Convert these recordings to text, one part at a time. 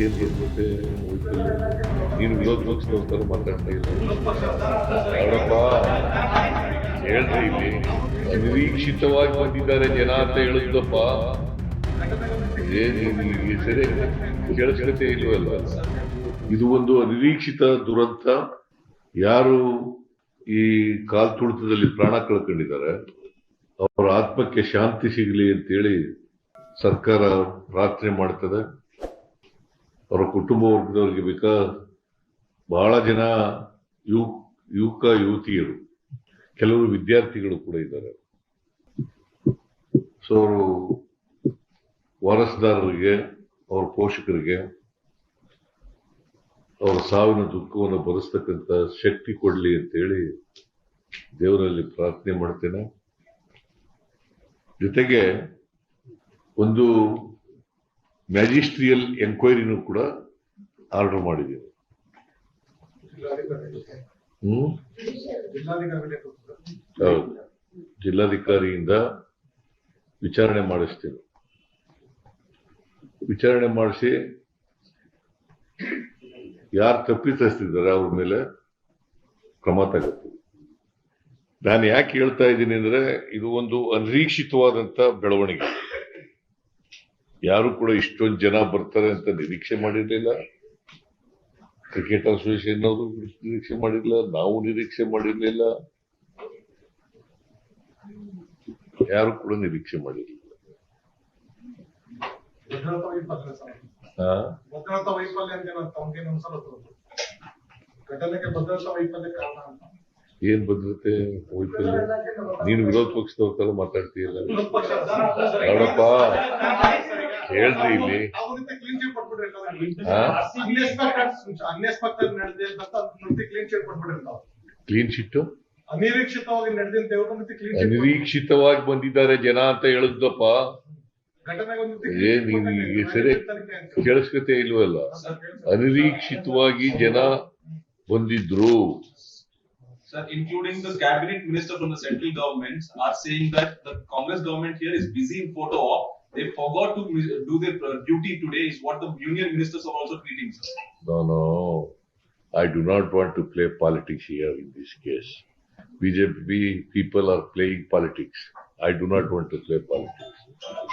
ಏನ್ ಬಂದ್ಬಿಟ್ಟೆ ನೀನು ವಿರೋಧ ಪಕ್ಷದವ್ರ ಮಾತಾಡ್ತಾ ಇಲ್ಲ. ನೋಡಪ್ಪ ಹೇಳ್ರಿ ಇಲ್ಲಿ. ಅನಿರೀಕ್ಷಿತವಾಗಿ ಬಂದಿದ್ದಾರೆ ಜನ ಅಂತ ಹೇಳಿದ್ದಪ್ಪ ಏನು ಸರಿ ಕೇಳಿಸ್ಕೊತೆ ಇಲ್ವಲ್ಲ ಇದು ಒಂದು ಅನಿರೀಕ್ಷಿತ ದುರಂತ. ಯಾರು ಈ ಕಾಲ್ ತುಳಿತದಲ್ಲಿ ಪ್ರಾಣ ಕಳ್ಕೊಂಡಿದ್ದಾರೆ, ಅವರ ಆತ್ಮಕ್ಕೆ ಶಾಂತಿ ಸಿಗಲಿ ಅಂತೇಳಿ ಸರ್ಕಾರ ಪ್ರಾರ್ಥನೆ ಮಾಡ್ತದೆ. ಅವರ ಕುಟುಂಬ ವರ್ಗದವರಿಗೆ ಬೇಕಾ ಬಹಳ ಜನ ಯುವ, ಯುವಕ ಯುವತಿಯರು, ಕೆಲವರು ವಿದ್ಯಾರ್ಥಿಗಳು ಕೂಡ ಇದ್ದಾರೆ. ಸೊ ಅವರು ವಾರಸುದಾರರಿಗೆ, ಅವರ ಪೋಷಕರಿಗೆ, ಅವರ ಸಾವಿನ ದುಃಖವನ್ನು ಭರಿಸ್ತಕ್ಕಂಥ ಶಕ್ತಿ ಕೊಡಲಿ ಅಂತೇಳಿ ದೇವರಲ್ಲಿ ಪ್ರಾರ್ಥನೆ ಮಾಡ್ತೇನೆ. ಜೊತೆಗೆ ಒಂದು ಮ್ಯಾಜಿಸ್ಟ್ರಿಯಲ್ ಎಂಕ್ವೈರಿನೂ ಕೂಡ ಆರ್ಡರ್ ಮಾಡಿದ್ದೇವೆ ಹೌದು. ಜಿಲ್ಲಾಧಿಕಾರಿಯಿಂದ ವಿಚಾರಣೆ ಮಾಡಿಸ್ತೇವೆ. ವಿಚಾರಣೆ ಮಾಡಿಸಿ ಯಾರು ತಪ್ಪಿತಸ್ತಿದ್ದಾರೆ ಅವ್ರ ಮೇಲೆ ಕ್ರಮ ತಗುತ್ತೆ. ನಾನು ಯಾಕೆ ಹೇಳ್ತಾ ಇದ್ದೀನಿ ಅಂದ್ರೆ ಇದು ಒಂದು ಅನಿರೀಕ್ಷಿತವಾದಂತ ಬೆಳವಣಿಗೆ. ಯಾರು ಕೂಡ ಇಷ್ಟೊಂದು ಜನ ಬರ್ತಾರೆ ಅಂತ ನಿರೀಕ್ಷೆ ಮಾಡಿರಲಿಲ್ಲ. ಕ್ರಿಕೆಟ್ ಅಸೋಸಿಯೇಷನ್ ಅವರು ನಿರೀಕ್ಷೆ ಮಾಡಿರ್ಲಿಲ್ಲ. ನಾವು ನಿರೀಕ್ಷೆ ಮಾಡಿರಲಿಲ್ಲ. ಯಾರು ಕೂಡ ನಿರೀಕ್ಷೆ ಮಾಡಿರಲಿಲ್ಲ. ಏನ್ ಭದ್ರತೆ ವೈಫಲ್ಯ? ನೀನು ವಿರೋಧ ಪಕ್ಷದವ್ರ ತರ ಮಾತಾಡ್ತೀಯಲ್ಲ. ನೋಡಪ್ಪ. ಹೇಳ್ರಿ ಇಲ್ಲಿ. ಕ್ಲೀನ್ ಶೀಟ್ ಅನಿರೀಕ್ಷಿತವಾಗಿ ನಡೆದಂತ ಬಂದಿದ್ದಾರೆ ಜನ ಅಂತ ಹೇಳಿದ್ದಪ್ಪ ಸರಿ ಕೇಳಿಸ್ಕತೆ ಇಲ್ವಲ್ಲ? ಅನಿರೀಕ್ಷಿತವಾಗಿ ಜನ ಬಂದಿದ್ರು. Sir, including the cabinet minister from the central government are saying that the Congress government here is busy in photo op. They forgot to do their uh, duty today is what the union ministers are also treating, sir. No, no. I do not want to play politics here in this case. BJP people are playing politics. I do not want to play politics.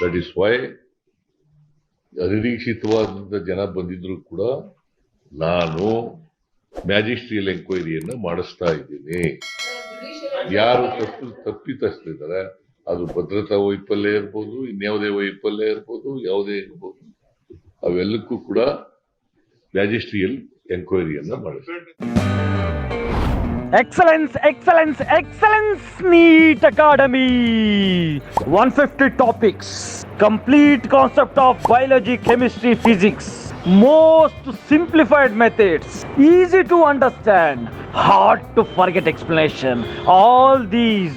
That is why ಅನಿರೀಕ್ಷಿತವಾದಂತ ಜನ ಬಂದಿದ್ರು ಕೂಡ ನಾನು magisterial ಎಂಕ್ವೈರಿಯನ್ನು ಮಾಡಿಸ್ತಾ ಇದ್ದೀನಿ ಯಾರು ತಪ್ಪು ತಪ್ಪಿತಸ್ಥರಿದ್ದಾರೆ ಅದು ಭದ್ರತಾ ವೈಫಲ್ಯ ಇರ್ಬೋದು, ಇನ್ಯಾವುದೇ ವೈಫಲ್ಯ ಇರ್ಬೋದು, ಯಾವುದೇ ಇರ್ಬೋದು, ಅವೆಲ್ಲಕ್ಕೂ ಕೂಡ ಮ್ಯಾಜಿಸ್ಟ್ರಿಯಲ್ ಎನ್ಕ್ವೈರಿಯನ್ನ ಮಾಡಿದ್ರು. Excellence excellence excellence NEET academy one fifty topics complete concept of biology chemistry physics most simplified methods easy to understand hard to forget explanation all these